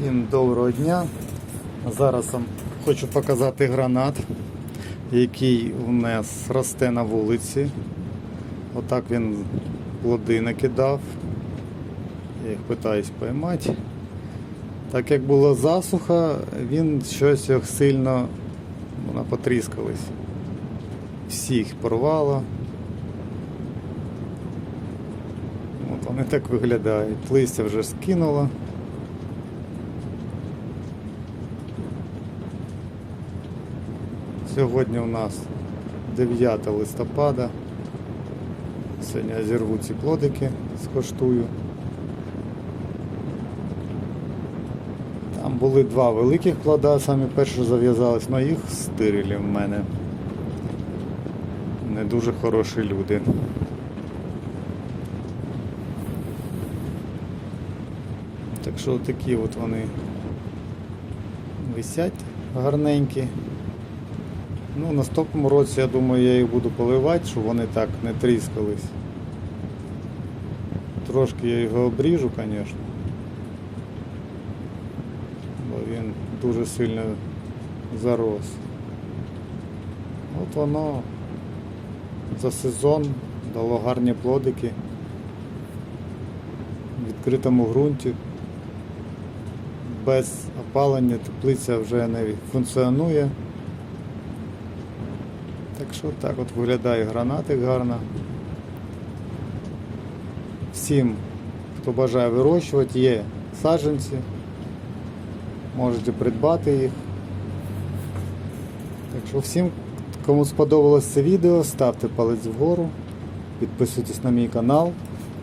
Всім доброго дня. Зараз вам хочу показати гранат, який у нас росте на вулиці. Отак він плоди накидав. Я їх питаюсь поймати. Так як була засуха, він щось їх сильно вона потріскались. Всіх порвало. От вони так виглядають. Листя вже скинуло. Сьогодні у нас 9 листопада. Сьогодні я зірву ці плодики, скоштую. Там були два великих плода, самі перші зав'язались, але їх стирили в мене. Не дуже хороші люди. Так що такі от вони висять гарненькі. Ну, наступному році, я думаю, я їх буду поливати, щоб вони так не тріскались. Трошки я його обріжу, звісно. Бо він дуже сильно зарос. От воно за сезон дало гарні плодики в відкритому ґрунті. Без опалення теплиця вже не функціонує. Так що так от виглядає гранатик гарно. Всім, хто бажає вирощувати, є саджанці. Можете придбати їх. Так що всім, кому сподобалось це відео, ставте палець вгору, підписуйтесь на мій канал.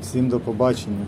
Всім до побачення.